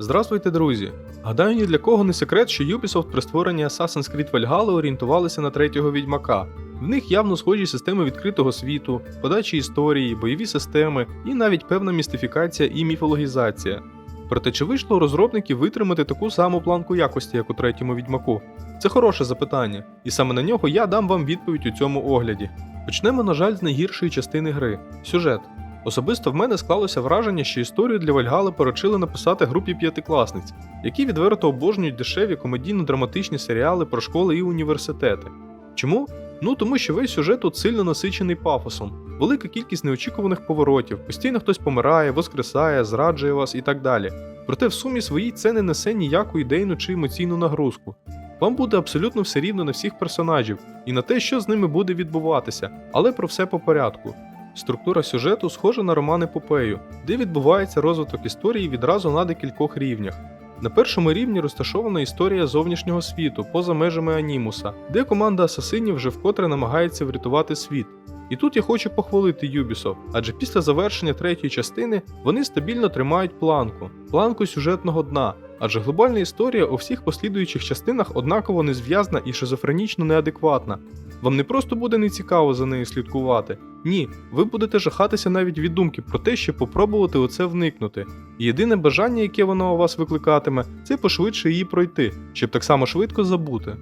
Здравствуйте, друзі! Гадаю, ні для кого не секрет, що Ubisoft при створенні Assassin's Creed Valhalla орієнтувалися на третього відьмака. В них явно схожі системи відкритого світу, подачі історії, бойові системи і навіть певна містифікація і міфологізація. Проте чи вийшло у розробників витримати таку саму планку якості, як у третьому відьмаку? Це хороше запитання, і саме на нього я дам вам відповідь у цьому огляді. Почнемо, на жаль, з найгіршої частини гри сюжет. Особисто в мене склалося враження, що історію для Вальгали поручили написати групі п'ятикласниць, які відверто обожнюють дешеві комедійно-драматичні серіали про школи і університети. Чому? Ну тому що весь сюжет тут сильно насичений пафосом, велика кількість неочікуваних поворотів, постійно хтось помирає, воскресає, зраджує вас і так далі. Проте в сумі своїй це не несе ніяку ідейну чи емоційну нагрузку. Вам буде абсолютно все рівно на всіх персонажів і на те, що з ними буде відбуватися, але про все по порядку. Структура сюжету схожа на роман епопею, де відбувається розвиток історії відразу на декількох рівнях. На першому рівні розташована історія зовнішнього світу поза межами Анімуса, де команда асасинів вже вкотре намагається врятувати світ. І тут я хочу похвалити Ubisoft, адже після завершення третьої частини вони стабільно тримають планку, планку сюжетного дна, адже глобальна історія у всіх послідуючих частинах однаково незв'язна і шизофренічно неадекватна. Вам не просто буде нецікаво за нею слідкувати. Ні, ви будете жахатися навіть від думки про те, щоб попробувати у це вникнути. Єдине бажання, яке воно у вас викликатиме, це пошвидше її пройти, щоб так само швидко забути.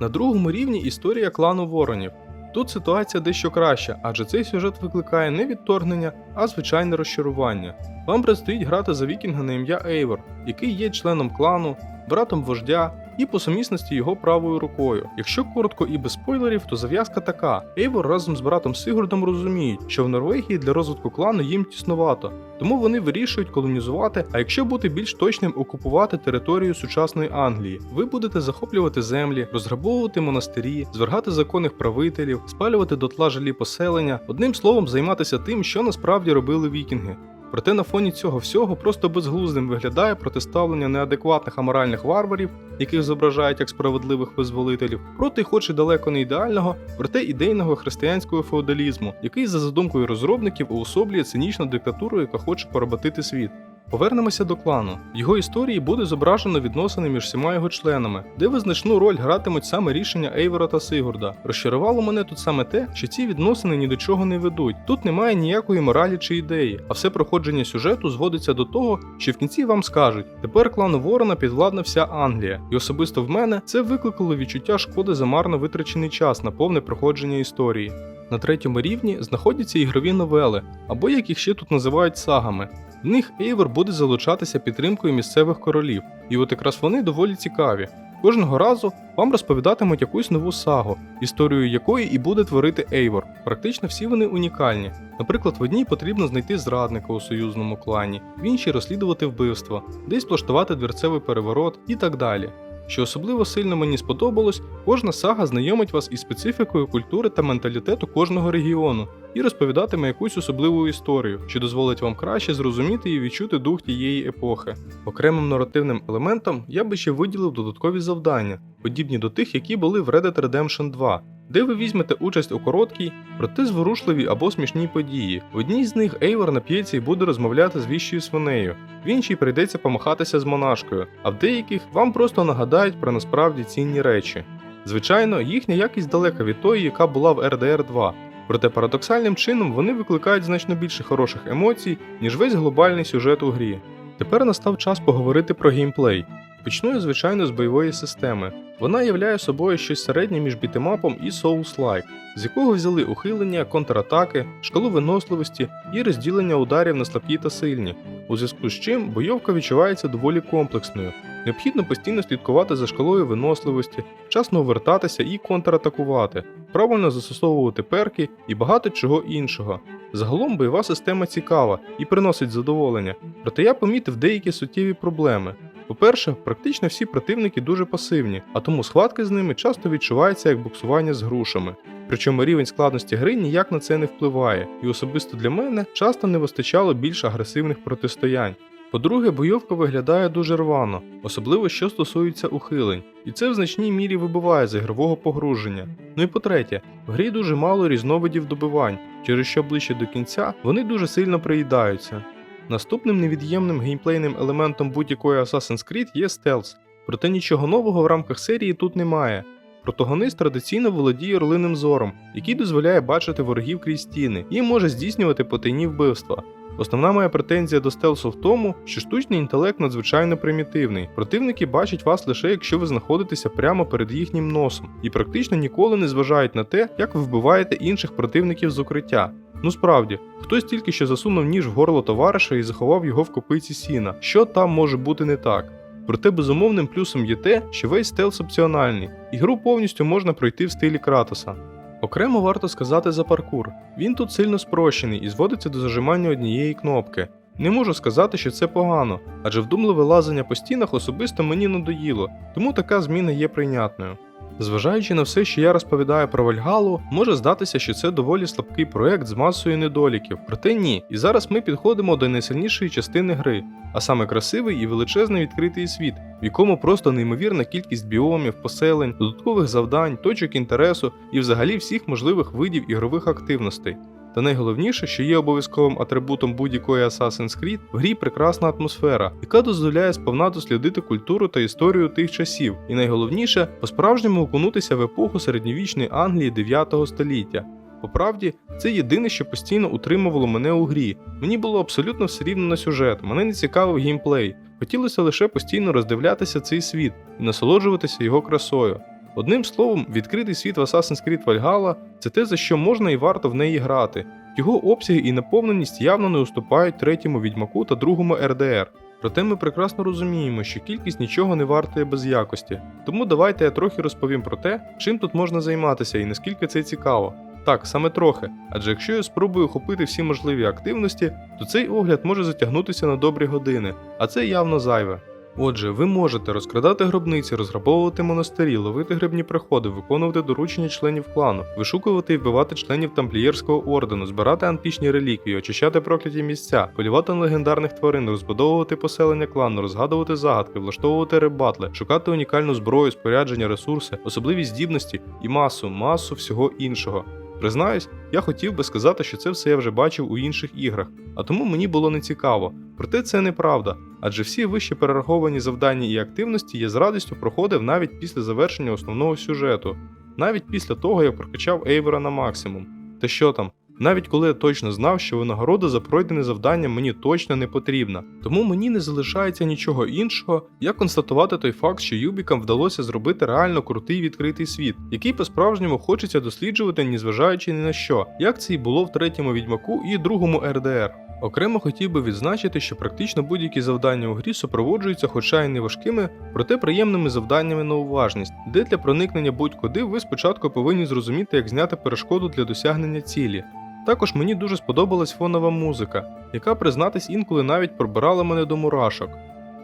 На другому рівні історія клану воронів. Тут ситуація дещо краща, адже цей сюжет викликає не відторгнення, а звичайне розчарування. Вам предстоїть грати за вікінга на ім'я Ейвор, який є членом клану, братом вождя і по сумісності його правою рукою. Якщо коротко і без спойлерів, то зав'язка така: Ейвор разом з братом Сигурдом розуміють, що в Норвегії для розвитку клану їм тіснувато, тому вони вирішують колонізувати, а якщо бути більш точним, окупувати територію сучасної Англії. Ви будете захоплювати землі, розграбовувати монастирі, звергати законних правителів, спалювати дотла жилі поселення, одним словом, займатися тим, що насправді робили вікінги. Проте на фоні цього всього просто безглуздим виглядає протиставлення неадекватних аморальних варварів, яких зображають як справедливих визволителів, проти хоч і далеко не ідеального, проте ідейного християнського феодалізму, який за задумкою розробників уособлює цинічну диктатуру, яка хоче поработити світ. Повернемося до клану. В його історії буде зображено відносини між всіма його членами, де визначну роль гратимуть саме рішення Ейвора та Сигурда. Розчарувало мене тут саме те, що ці відносини ні до чого не ведуть. Тут немає ніякої моралі чи ідеї, а все проходження сюжету зводиться до того, що в кінці вам скажуть: тепер клану Ворона підвладна вся Англія, і особисто в мене це викликало відчуття шкоди за марно витрачений час на повне проходження історії. На третьому рівні знаходяться ігрові новели, або як їх ще тут називають сагами. В них Ейвор буде залучатися підтримкою місцевих королів, і от якраз вони доволі цікаві. Кожного разу вам розповідатимуть якусь нову сагу, історію якої і буде творити Ейвор. Практично всі вони унікальні. Наприклад, в одній потрібно знайти зрадника у союзному клані, в іншій розслідувати вбивство, десь влаштувати дверцевий переворот і так далі. Що особливо сильно мені сподобалось, кожна сага знайомить вас із специфікою культури та менталітету кожного регіону і розповідатиме якусь особливу історію, що дозволить вам краще зрозуміти і відчути дух тієї епохи. Окремим наративним елементом я би ще виділив додаткові завдання, подібні до тих, які були в Red Dead Redemption 2, де ви візьмете участь у короткій, проте зворушливій або смішній події. В одній з них Ейвор нап'ється і буде розмовляти з віщою свинею, в іншій прийдеться помахатися з монашкою, а в деяких вам просто нагадають про насправді цінні речі. Звичайно, їхня якість далека від тої, яка була в RDR 2, проте парадоксальним чином вони викликають значно більше хороших емоцій, ніж весь глобальний сюжет у грі. Тепер настав час поговорити про геймплей. Почну я, звичайно, з бойової системи. Вона являє собою щось середнє між бітемапом і Souls-like, з якого взяли ухилення, контратаки, шкалу виносливості і розділення ударів на слабкі та сильні, у зв'язку з чим бойовка відчувається доволі комплексною. Необхідно постійно слідкувати за шкалою виносливості, вчасно увертатися і контратакувати, правильно застосовувати перки і багато чого іншого. Загалом бойова система цікава і приносить задоволення, проте я помітив деякі суттєві проблеми. По-перше, практично всі противники дуже пасивні, а тому схватки з ними часто відчуваються як боксування з грушами. Причому рівень складності гри ніяк на це не впливає, і особисто для мене часто не вистачало більш агресивних протистоянь. По-друге, бойовка виглядає дуже рвано, особливо що стосується ухилень, і це в значній мірі вибиває з ігрового погруження. Ну і по-третє, в грі дуже мало різновидів добивань, через що ближче до кінця вони дуже сильно приїдаються. Наступним невід'ємним геймплейним елементом будь-якої Assassin's Creed є стелс, проте нічого нового в рамках серії тут немає. Протагонист традиційно володіє орлиним зором, який дозволяє бачити ворогів крізь стіни і може здійснювати потайні вбивства. Основна моя претензія до стелсу в тому, що штучний інтелект надзвичайно примітивний. Противники бачать вас лише якщо ви знаходитеся прямо перед їхнім носом, і практично ніколи не зважають на те, як ви вбиваєте інших противників з укриття. Ну справді, хтось тільки що засунув ніж в горло товариша і заховав його в копиці сіна. Що там може бути не так? Проте безумовним плюсом є те, що весь стелс опціональний, і гру повністю можна пройти в стилі Кратоса. Окремо варто сказати за паркур. Він тут сильно спрощений і зводиться до зажимання однієї кнопки. Не можу сказати, що це погано, адже вдумливе лазання по стінах особисто мені надоїло, тому така зміна є прийнятною. Зважаючи на все, що я розповідаю про Вальгалу, може здатися, що це доволі слабкий проект з масою недоліків. Проте ні. І зараз ми підходимо до найсильнішої частини гри, а саме красивий і величезний відкритий світ, в якому просто неймовірна кількість біомів, поселень, додаткових завдань, точок інтересу і взагалі всіх можливих видів ігрових активностей. Та найголовніше, що є обов'язковим атрибутом будь-якої Assassin's Creed, в грі прекрасна атмосфера, яка дозволяє сповна дослідити культуру та історію тих часів, і найголовніше по-справжньому окунутися в епоху середньовічної Англії 9 століття. По правді, це єдине, що постійно утримувало мене у грі. Мені було абсолютно все рівно на сюжет, мене не цікавив геймплей. Хотілося лише постійно роздивлятися цей світ і насолоджуватися його красою. Одним словом, відкритий світ в Assassin's Creed Valhalla – це те, за що можна і варто в неї грати. Його обсяги і наповненість явно не уступають третьому відьмаку та другому РДР. Проте ми прекрасно розуміємо, що кількість нічого не вартує без якості. Тому давайте я трохи розповім про те, чим тут можна займатися і наскільки це цікаво. Так, саме трохи, адже якщо я спробую охопити всі можливі активності, то цей огляд може затягнутися на добрі години, а це явно зайве. Отже, ви можете розкрадати гробниці, розграбовувати монастирі, ловити грибні приходи, виконувати доручення членів клану, вишукувати і вбивати членів тамплієрського ордену, збирати античні реліквії, очищати прокляті місця, полювати на легендарних тварин, розбудовувати поселення клану, розгадувати загадки, влаштовувати рибатли, шукати унікальну зброю, спорядження, ресурси, особливі здібності і масу, масу всього іншого. Признаюсь, я хотів би сказати, що це все я вже бачив у інших іграх, а тому мені було нецікаво. Проте це неправда, адже всі вище перераховані завдання і активності я з радістю проходив навіть після завершення основного сюжету, навіть після того, як прокачав Ейвера на максимум. Та що там, навіть коли я точно знав, що винагорода за пройдене завдання мені точно не потрібна, тому мені не залишається нічого іншого, як констатувати той факт, що Юбікам вдалося зробити реально крутий відкритий світ, який по-справжньому хочеться досліджувати, незважаючи ні на що, як це і було в третьому відьмаку і другому РДР. Окремо хотів би відзначити, що практично будь-які завдання у грі супроводжуються, хоча й не важкими, проте приємними завданнями на уважність, де для проникнення будь-куди ви спочатку повинні зрозуміти, як зняти перешкоду для досягнення цілі. Також мені дуже сподобалась фонова музика, яка, признатись, інколи навіть пробирала мене до мурашок.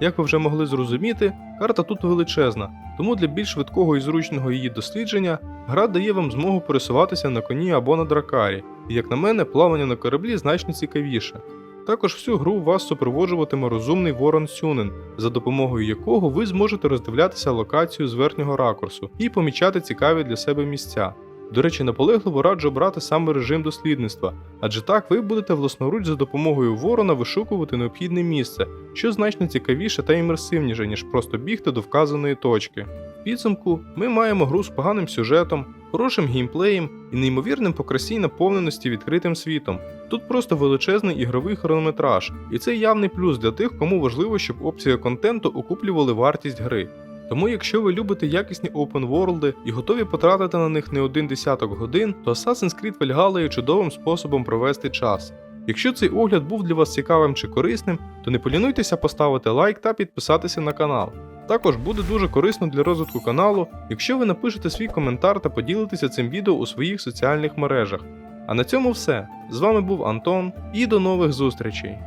Як ви вже могли зрозуміти, карта тут величезна, тому для більш швидкого і зручного її дослідження гра дає вам змогу пересуватися на коні або на дракарі, і як на мене, плавання на кораблі значно цікавіше. Також всю гру вас супроводжуватиме розумний Ворон Сюнен, за допомогою якого ви зможете роздивлятися локацію з верхнього ракурсу і помічати цікаві для себе місця. До речі, наполегливо раджу обрати саме режим дослідництва, адже так ви будете власноруч за допомогою ворона вишукувати необхідне місце, що значно цікавіше та імерсивніше, ніж просто бігти до вказаної точки. В підсумку ми маємо гру з поганим сюжетом, хорошим геймплеєм і неймовірним по красі наповненості відкритим світом. Тут просто величезний ігровий хронометраж, і це явний плюс для тих, кому важливо, щоб опції контенту окуплювали вартість гри. Тому, якщо ви любите якісні world і готові потратити на них не один десяток годин, то Assassin's Creed Valhalla є чудовим способом провести час. Якщо цей огляд був для вас цікавим чи корисним, то не полінуйтеся поставити лайк та підписатися на канал. Також буде дуже корисно для розвитку каналу, якщо ви напишете свій коментар та поділитеся цим відео у своїх соціальних мережах. А на цьому все. З вами був Антон і до нових зустрічей!